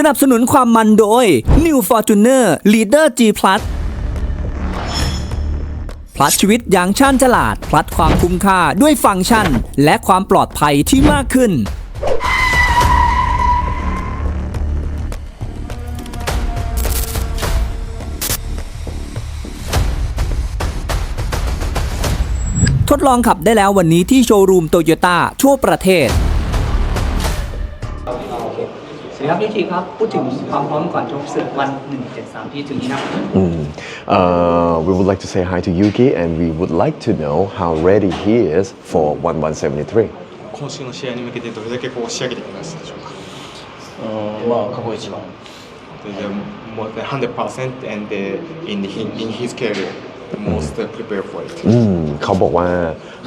สนับสนุนความมันโดย New Fortuner Leader G Plus พลัดชีวิตอย่างชาญฉลาด พลัดความคุ้มค่าด้วยฟังก์ชัน และความปลอดภัยที่มากขึ้น ทดลองขับได้แล้ววันนี้ที่โชว์รูมโตโยต้าทั่วประเทศ สวัสดีครับพี่ทีครับ พูดถึงความพร้อมก่อนชกศึกวัน 173 ที่ถึงนี้นะครับ Mm. Uh, we would like to say hi to Yuki and we would like to know how ready he is for 1173. 今週の試合に向けてどれだけこう仕上げてきましたでしょうかうんまあ過去一番 The more than 100% and uh, in, his, in his career the most uh, prepared for it อืมเขาบอกว่า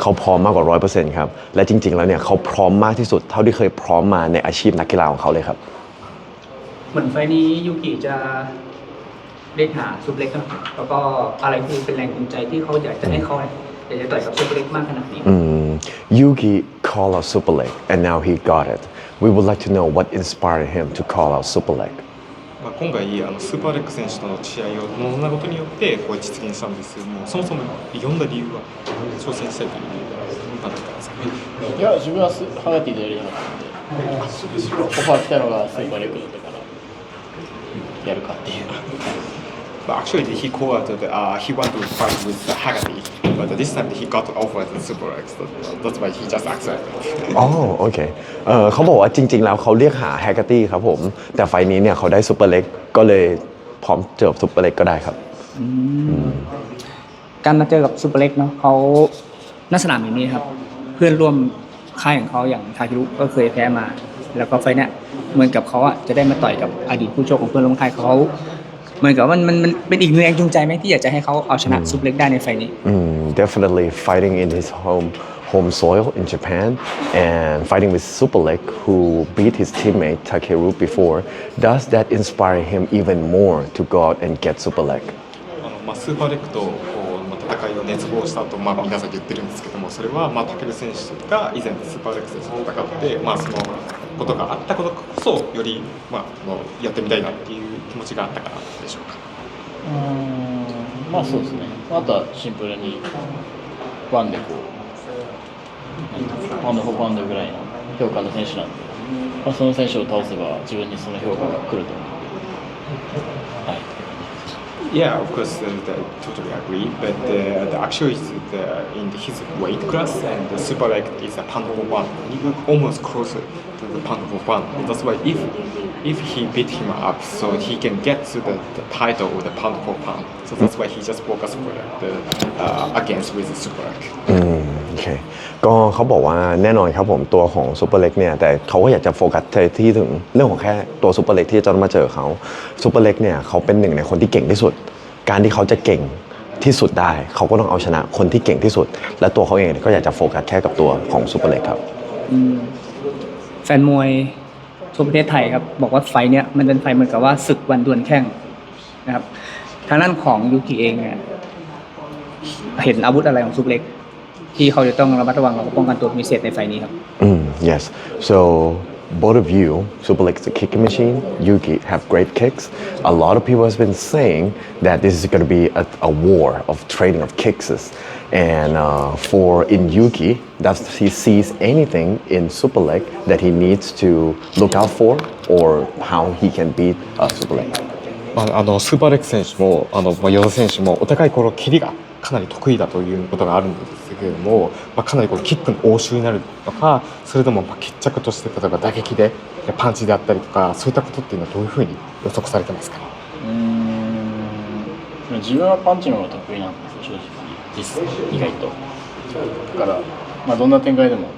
เขาพร้อมมากกว่า 100%ครับ และจริง ๆ แล้วเนี่ยเขาพร้อมมากที่สุด เท่าที่เคยพร้อมมาในอาชีพนักกีฬาของเขาเลยครับ เหมือนไฟล์นี้ยูกิจะเรียกหาซุปเล็กนะแล้วก็อะไรคือเป็นแรงจูงใจที่เขาอยากจะให้เขาเนี่ยอยากจะต่อยกับซุปเล็กมากขนาดนี้ Mm, Yuki called out Super Leg and now he got it. We would like to know what inspired him to call out Super Leg. まあ、今回あのスーパーレック選手との試合を臨んだことによってこう実現したんですけどもそもそも挑んだ理由は挑戦したいという理由は何だったんですかねいや自分はスハガティでやりたかったんでオファー来たのがスーパーレックだったから やるかっていう But actually he called out that uh, he wanted to fight with Haggerty but this time he got offered the Super X that's why he just accepted อ๋อโอเคเออเขาบอกว่าจริง ๆ แล้วเขาเรียกหาแฮกเกอร์ตี้ครับผม แต่ไฟล์นี้เนี่ยเขาได้ซูเปอร์เล็กก็เลยพร้อมเจอซูเปอร์เล็กก็ได้ครับ การมาเจอกับซูเปอร์เล็กเนาะเขาหน้าสนามอย่างนี้ครับ เพื่อนร่วมค่ายของเขาอย่างทาคิรุก็เคยแพ้มา แล้วก็ไฟล์เนี้ยเหมือนกับเขาอ่ะจะได้มาต่อยกับอดีตผู้ชกของเพื่อนร่วมค่ายเขาเหมือนกับว่ามันมันมันเป็นอีกหนึ่งแรงจูงใจไหมที่อยากจะให้เขาเอาชนะซูเปอร์เล็กได้ในไฟล์นี้ Mm, definitely fighting in his home home soil in Japan and fighting with Super Leg who beat his teammate Takeru before. Does that inspire him even more to go out and get Super Leg? あのまあ、スーパーレックとこう、まあ、戦いを熱望したと、まあ、皆さん言ってるんですけどもそれは、まあ、武尊選手が以前スーパーレック選手と戦って、まあ、その ことがあったことこそより、まあ、あのやってみたいなっていう気持ちがあったからでしょうか。うんまあそうですね。あとはシンプルにワンでこうワンドフォーパウンドぐらいの評価の選手なんで、まあ、その選手を倒せば自分にその評価が来ると思う。Yeah, of course, uh, I totally agree. But uh, the actually is the, in his weight class, and the super light is a even almost closer to the pound for pound. That's why if if he beat him up, so he can get to the, the title of the pound for pound. So that's why he just focused for the uh, against with the super light. อืมโอเคก็เขาบอกว่าแน่นอนครับผมตัวของซูเปอร์เล็กเนี่ยแต่เขาก็อยากจะโฟกัสที่ถึงเรื่องของแค่ตัวซูเปอร์เล็กที่จะต้องมาเจอเขาซูเปอร์เล็กเนี่ยเขาเป็นหนึ่งในคนที่เก่งที่สุด การที่เขาจะเก่งที่สุดได้ เขาก็ต้องเอาชนะคนที่เก่งที่สุด และตัวเขาเองก็อยากจะโฟกัสแค่กับตัวของซูเปอร์เล็กครับ แฟนมวยทั่วประเทศไทยครับบอกว่าไฟเนี้ยมันเป็นไฟเหมือนกับว่าศึกวันดวลแข้งนะครับทางด้านของยูกิเองเนี่ยเห็นอาวุธอะไรของซุปเล็ก ที่เขาจะต้องระมัดระวังแล้วก็ป้องกันตัวมีเศษในไฟนี้ครับ yes. So both of you, Super Legs the kicking machine, Yuki have great kicks. A lot of people has been saying that this is going to be a, a war of trading of kicks. And uh, for in Yuki, does he sees anything in Super Leg that he needs to look out for, or how he can beat uh, Super Leg? まあ、あのスーパーレック選手もあの、まあ、与田選手もお互いこの蹴りが かなり得意だということがあるんですけれども、まあ、かなりこのキックの応酬になるのかそれともまあ決着として例えば打撃でパンチであったりとかそういったことっていうのはどういうふうに予測されてますか？ねうーん。自分はパンチの方が得意なんですよ正直。実意外と。だから、まあ、どんな展開でも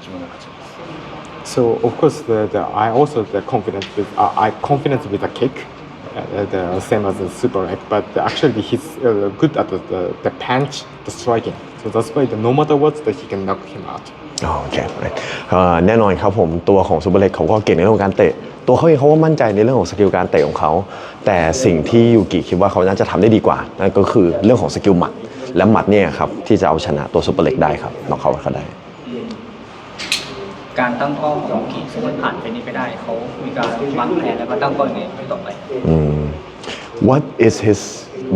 自分が勝ちます。So of course the, the, I also the confident with uh, I confident with the kick. uh, the same as the super leg but actually he's uh, good at the, the, the punch the striking so that's why the, no matter what that he can knock him out โอเคแน่นอนครับผมตัวของซูเปอร์เล็กเขาก็เก่งในเรื่องของการเตะ ตัวเขาเองเขาก็มั่นใจในเรื่องของสกิลการเตะของเขา แต่สิ่งที่ยูกิคิดว่าเขาน่าจะทำได้ดีกว่า นั่นก็คือเรื่องของสกิลหมัด และหมัดเนี่ยครับที่จะเอาชนะตัวซูเปอร์เล็กได้ครับน็อกเขาเขาได้ การตั้งเป้าของยูกิสมมติผ่านไปนี้ไปได้เขามีการวางแผนแล้วก็ตั้งเป้ายังไงต่อไป Mm. What is his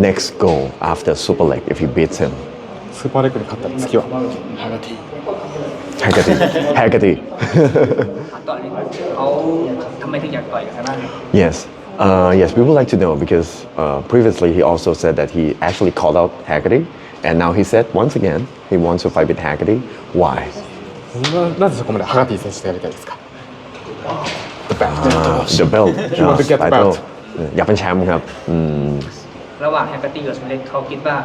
next goal after Super Leg if he beats him? スーパーレッグに勝ったら次はハガティ Haggerty. Haggerty. ถามต่อเลยเขาทำไมถึงอยากต่อยกับทางด้าน yes. Uh, yes, we would like to know because uh, previously he also said that he actually called out Haggerty, and now he said once again he wants to fight with Haggerty. Why? ななぜそこまでハガティ選手とやりたいですか Uh, the belt. He want to get the title. belt. อยากเป็นแชมป์ครับอืม ระหว่างแฮกเกอร์ตี้กับสมเล็กเขาคิดว่า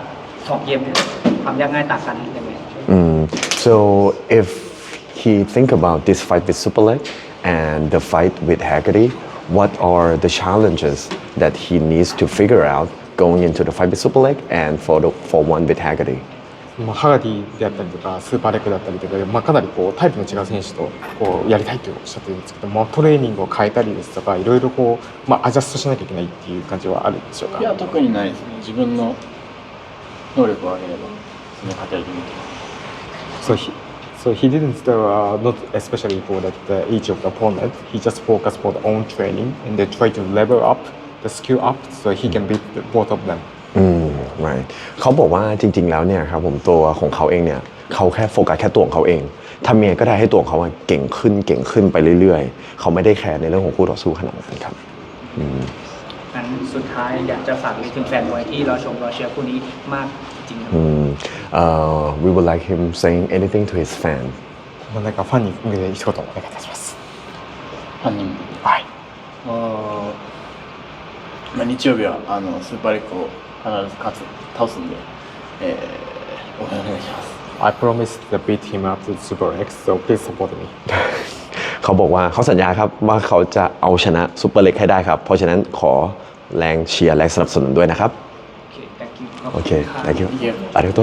สองเกมเนี่ยความยากง่ายต่างกันยังไง Mm, so if he think about this fight with Superleg and the fight with Haggerty, what are the challenges that he needs to figure out going into the fight with Superleg and for the for one with Haggerty? まあ、ハガティであったりとかスーパーレッグだったりとか、まあ、かなりこうタイプの違う選手とこうやりたいとおっしゃってるんですけどもトレーニングを変えたりですとかいろいろこう、まあ、アジャストしなきゃいけないっていう感じはあるんでしょうか？いや特にないですね自分の能力を上げればその勝てると見てます So he, so he didn't uh, not especially for that uh, each of the opponent. He just focused for the own training and then try to level up the skill up so he can beat the, both of them. อืม right เขาบอกว่าจริง ๆ แล้วเนี่ยครับผมตัวของเขาเองเนี่ยเขาแค่โฟกัสแค่ตัวของเขาเองทำยังไงก็ได้ให้ตัวของเขาอะเก่งขึ้นเก่งขึ้นไปเรื่อยๆ เขาไม่ได้แคร์ในเรื่องของคู่ต่อสู้ขนาดนั้นครับ งั้นสุดท้ายอยากจะฝากอะไรถึงแฟนมวยที่รอชมรอเชียร์คู่นี้มากจริงๆครับ Mm, uh, we would like him saying anything to his fan. まあなんかファンに向けて一言お願いいたします。犯人はい。 まあ、日曜日はあのスーパーレックを必ず勝つ倒すんで、えー、お願いします I promise to beat him up to Super X so please support me เขาบอกว่าเขาสัญญาครับว่าเขาจะเอาชนะซูเปอร์เล็กให้ได้ครับ เพราะฉะนั้นขอแรงเชียร์แรงสนับสนุนด้วยนะครับโอเค thank you อาริโต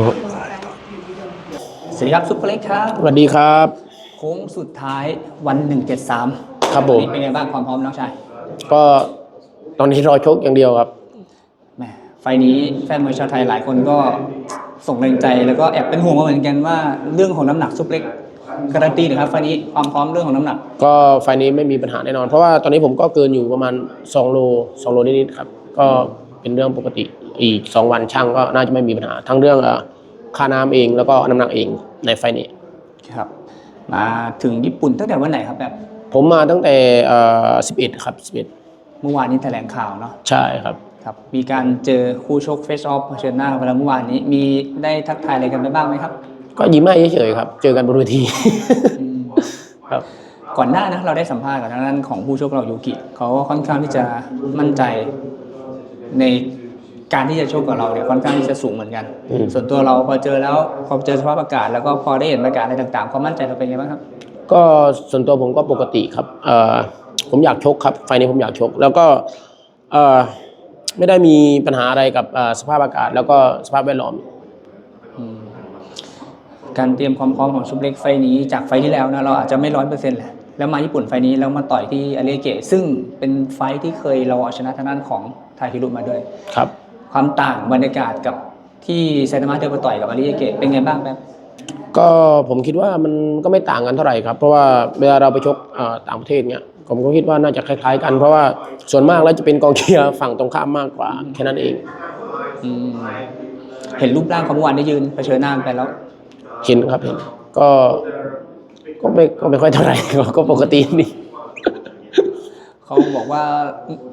สวัสดีครับซุปเปอร์เล็กครับสวัสดีครับโค้งสุดท้ายวัน 173 ครับผมเป็นไงบ้างความพร้อมน้องชายก็ ตอนนี้รอชกอย่างเดียวครับแหมไฟล์นี้แฟนมวยชาวไทยหลายคนก็ส่งแรงใจแล้วก็แอบเป็นห่วงมาเหมือนกันว่าเรื่องของน้ำหนักซุปเปอร์เล็กการันตีหนะครับไฟล์นี้ความพร้อมเรื่องของน้ำหนัก ก็ไฟล์นี้ไม่มีปัญหาแน่นอน เพราะว่าตอนนี้ผมก็เกินอยู่ประมาณ2โล2โลนิดๆครับ ก็เป็นเรื่องปกติอีก 2 วันช่างก็น่าจะไม่มีปัญหา ทั้งเรื่องเอ่อค่าน้ำเองแล้วก็น้ำหนักเองในไฟล์นี้ครับมาถึงญี่ปุ่นตั้งแต่วันไหนครับแบบผมมาตั้งแต่เอ่อ11ครับ เมื่อวานนี้แถลงข่าวเนาะ11ใช่ครับครับ มีการเจอคู่ชกเฟสออฟเผชิญหน้ากันไปแล้วเมื่อวานนี้มีได้ทักทายอะไรกันไปบ้างไหมครับ ก็ยิ้มให้เฉยๆครับ เจอกันบนเวทีครับก่อนหน้านะเราได้สัมภาษณ์กับทางด้านของผู้ชกเรายูกิเขาก็ค่อนข้างที่จะมั่นใจในการที่จะชกกับเราเนี่ยค่อนข้างที่จะสูงเหมือนกันอืมส่วนตัวเราพอเจอแล้วพอเจอสภาพอากาศแล้วก็พอได้เห็นบรรยากาศอะไรต่างๆความมั่นใจเราเป็นไงบ้างครับ ก็ส่วนตัวผมก็ปกติครับเอ่อ ผมอยากชกครับไฟล์นี้ผมอยากชก แล้วก็เอ่อไม่ได้มีปัญหาอะไรกับเอ่อสภาพอากาศ แล้วก็สภาพแวดล้อม การเตรียมความพร้อมของชุบเล็กไฟล์นี้จากไฟล์ที่แล้วนะเราอาจจะไม่ร้อยเปอร์เซ็นต์แหละแล้วมาญี่ปุ่นไฟล์นี้แล้วมาต่อยที่อาริเกะซึ่งเป็นไฟล์ที่เคยเราเอาชนะทางด้านของทาฮิรุมาด้วยครับ ความต่างบรรยากาศกับที่ไซตามะเดินมาต่อยกับอาริเกะเป็นไงบ้างแบบก็ผมคิดว่ามันก็ไม่ต่างกันเท่าไหร่ครับ เพราะว่าเวลาเราไปชกเอ่อต่างประเทศเนี้ย ผมก็คิดว่าน่าจะคล้ายๆกัน เพราะว่าส่วนมากแล้วจะเป็นกองเชียร์ฝั่งตรงข้ามมากกว่า แค่นั้นเอง อืมเห็นรูปร่างเขาเมื่อวานได้ยืนเผชิญหน้ากันไปแล้ว เห็นครับเห็น ก็ก็ไม่ก็ไม่ค่อยเท่าไหร่ก็ก็ปกตินี่เขาบอกว่า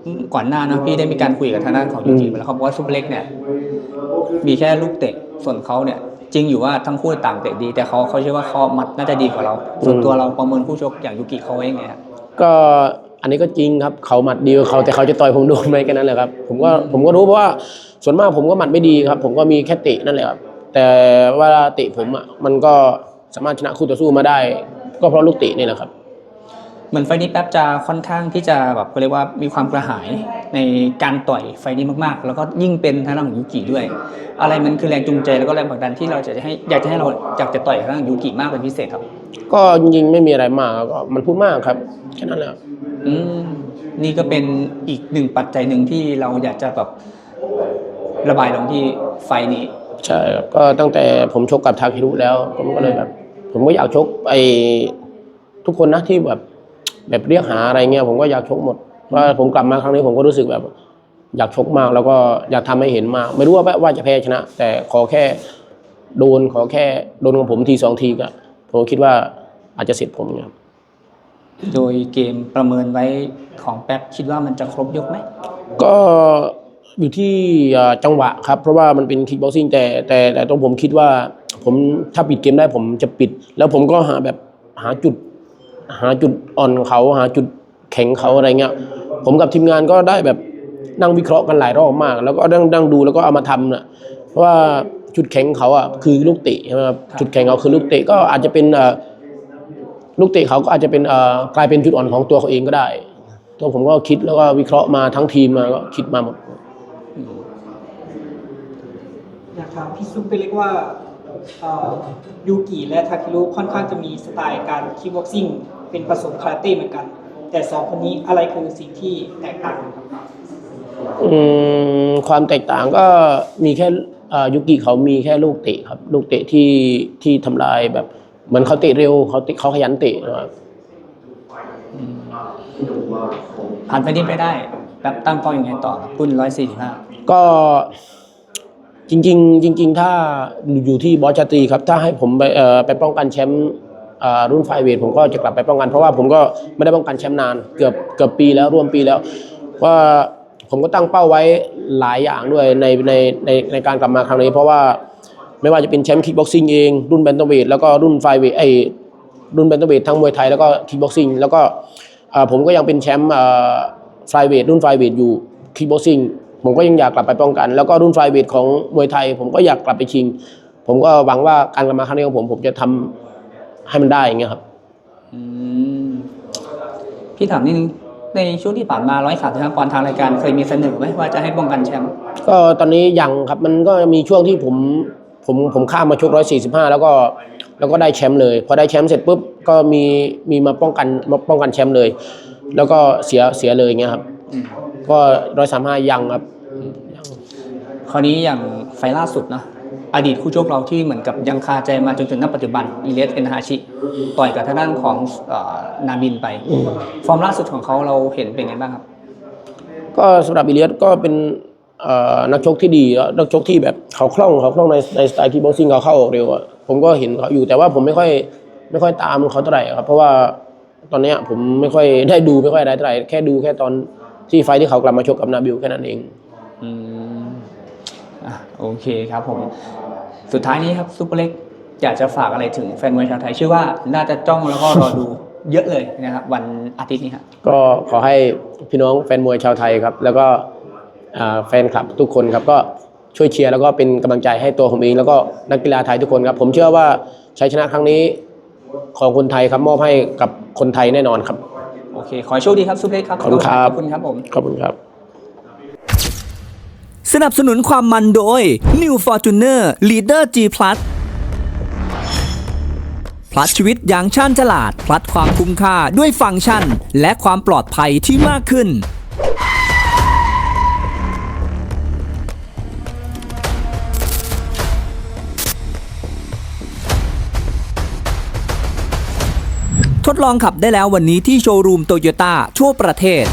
อืมก่อนหน้านะพี่ได้มีการคุยกับทางด้านของยูจิมาแล้วเขาบอกว่าซุปเปอร์เล็กเนี่ย มีแค่ลูกเตะส่วนเขาเนี่ย จริงอยู่ว่าทั้งคู่ต่างเตะดี แต่เขาเขาเชื่อว่าเขามัดน่าจะดีกว่าเรา ส่วนตัวเราประเมินคู่ชกอย่างยูกิเขาเองไงครับ ก็อันนี้ก็จริงครับเขาหมัดดีกว่าเขาแต่เขาจะต่อยผมโดนไหมแค่นั้นแหละครับผมก็ผมก็รู้เพราะว่าส่วนมากผมก็หมัดไม่ดีครับ ผมก็มีแค่เตะนั่นแหละครับแต่เวลาเตะผมอะมันก็สามารถชนะคู่ต่อสู้มาได้ ก็เพราะลูกเตะนี่แหละครับ เหมือนไฟล์นี้แป๊บจะค่อนข้างที่จะแบบเขาเรียกว่ามีความกระหาย ในการต่อยไฟล์นี้มากๆ แล้วก็ยิ่งเป็นทางด้านของยูกิด้วย อะไรมันคือแรงจูงใจแล้วก็แรงผลักดันที่เราจะให้อยากจะให้เราอยากจะต่อยกับทางด้านยูกิมากเป็นพิเศษครับ ก็จริงๆไม่มีอะไรมากก็มันพูดมากครับแค่นั้นแหละครับอืมนี่ก็เป็นอีกหนึ่งปัจจัยหนึ่งที่เราอยากจะแบบระบายลงที่ไฟล์นี้ใช่ครับก็ตั้งแต่ผมชกกับทาคิรุแล้วผมก็เลยแบบ ผมก็อยากชกไอทุกคนนะที่แบบแบบเรียกหาอะไรเงี้ยผมก็อยากชกหมด ว่าผมกลับมาครั้งนี้ผมก็รู้สึกแบบ อยากชกมากแล้วก็อยากทำให้เห็นมาก ไม่รู้ว่าว่าจะแพ้ชนะ แต่ขอแค่โดนขอแค่โดนของผมทีสองทีก็ผมคิดว่าอาจจะเสร็จผมครับโดยเกมประเมินไว้ของแป๊บคิดว่ามันจะครบยกไหมก็อยู่ที่เอ่อจังหวะครับ เพราะว่ามันเป็นคิกบ็อกซิ่งแต่แต่แต่ตรงผมคิดว่า ผมถ้าปิดเกมได้ผมจะปิด แล้วผมก็หาแบบหาจุด หาจุดอ่อนเขาหาจุดแข็งเขาอะไรเงี้ย ผมกับทีมงานก็ได้แบบนั่งวิเคราะห์กันหลายรอบมาก แล้วก็นั่งนั่งดูแล้วก็เอามาทำนะเพราะว่าจุดแข็งเขาอะคือลูกเตะใช่ไหมครับจุดแข็งเขาคือลูกเตะก็อาจจะเป็นเอ่อลูกเตะเขาก็อาจจะเป็นเอ่อกลายเป็นจุดอ่อนของตัวเขาเองก็ได้ตัวผมก็คิดแล้วก็วิเคราะห์มาทั้งทีมมาก็คิดมาหมดอยากถามพี่ซุปไปเรียกว่าเอ่อยูกิและทาคิรุค่อนข้างจะมีสไตล์การคิกบ็อกซิ่งเป็นผสมคาราเต้เหมือนกัน แต่สองคนนี้อะไรคือสิ่งที่แตกต่างกันครับอืมความแตกต่างก็มีแค่อ่ายุกิเขามีแค่ลูกเตะครับ ลูกเตะที่ที่ทำลายแบบเหมือนเขาเตะเร็วเขาเตะเขาขยันเตะนะครับผ่านไปนี้ไปได้แป๊บตั้งเป้ายังไงต่อครับรุ่น145ก็จริง ๆ จริง ๆ ถ้าอยู่ที่บอสชาตรีครับ ถ้าให้ผมไปเอ่อไปป้องกันแชมป์อ่า รุ่นไฟเวทผมก็จะกลับไปป้องกันเพราะว่าผมก็ไม่ได้ป้องกันแชมป์นานเกือบเกือบปีแล้วร่วมปีแล้วว่าผมก็ตั้งเป้าไว้หลายอย่างด้วยในในในในการกลับมาครั้งนี้ เพราะว่าไม่ว่าจะเป็นแชมป์คิกบ็อกซิ่งเองรุ่นแบนเทเวทแล้วก็รุ่นไฟเวทไอรุ่นแบนเทเวททั้งมวยไทยแล้วก็คิกบ็อกซิ่งแล้วก็ผมก็ยังเป็นแชมป์ไฟเวทรุ่นไฟเวทอยู่คิกบ็อกซิ่งผมก็ยังอยากกลับไปป้องกัน แล้วก็รุ่นไฟเวทของมวยไทย ผมก็อยากกลับไปชิง ผมก็หวังว่าการกลับมาครั้งนี้ของผมผมจะทำ ให้มันได้อย่างเงี้ยครับ อืมพี่ถามนิดนึงในช่วงที่ผ่านมา135ปอนด์ทางรายการเคยมีเสนอไหมว่าจะให้ป้องกันแชมป์ก็ตอนนี้ยังครับมันก็มีช่วงที่ผมผมผมข้ามมาชกร้อยสี่สิบห้าแล้วก็แล้วก็ได้แชมป์เลยพอได้แชมป์เสร็จปุ๊บก็มีมีมาป้องกันมาป้องกันแชมป์เลย แล้วก็เสียเสียเลยอย่างเงี้ยครับก็ร้อยสามห้ายังครับ คราวนี้อย่างไฟล์ล่าสุดเนอะ อดีตคู่ชกเราที่เหมือนกับยังคาใจมาจนถึงณปัจจุบันอิเลสเอนฮาชิต่อยกับทางด้านของเอ่อนาบินไป ฟอร์มล่าสุดของเขาเราเห็นเป็นไงบ้างครับ ก็สำหรับอิเลียสก็เป็นเอ่อนักชกที่ดีแล้วนักชกที่แบบเขาคล่องเขาคล่องในในสไตล์ที่บ็อกซิ่งเขาเข้าออกเร็วอะผมก็เห็นเขาอยู่แต่ว่าผมไม่ค่อยไม่ค่อยตามเขาเท่าไหร่ครับ เพราะว่าตอนเนี้ยผมไม่ค่อยได้ดูไม่ค่อยอะไรเท่าไหร่แค่ดูแค่ตอนที่ไฟท์ที่เขากลับมาชกกับนาบิลแค่นั้นเอง อืม อะโอเคครับผม สุดท้ายนี้ครับซุปเปอร์เล็กอยากจะฝากอะไรถึงแฟนมวยชาวไทยเชื่อว่าน่าจะจ้องแล้วก็รอดูเยอะเลยนะครับวันอาทิตย์นี้ครับก็ขอให้พี่น้องแฟนมวยชาวไทยครับ แล้วก็อ่าแฟนคลับทุกคนครับก็ช่วยเชียร์แล้วก็เป็นกำลังใจให้ตัวผมเองแล้วก็นักกีฬาไทยทุกคนครับ ผมเชื่อว่าชัยชนะครั้งนี้ของคนไทยครับมอบให้กับคนไทยแน่นอนครับ โอเค ขอให้โชคดีครับซุปเปอร์เล็กครับ ขอบคุณครับ ขอบคุณครับผม ขอบคุณครับ สนับสนุนความมันโดย New Fortuner Leader G Plus พลัดชีวิตอย่างชาญฉลาด พลัดความคุ้มค่าด้วยฟังก์ชัน และความปลอดภัยที่มากขึ้น ทดลองขับได้แล้ววันนี้ที่โชว์รูมโตโยต้าทั่วประเทศ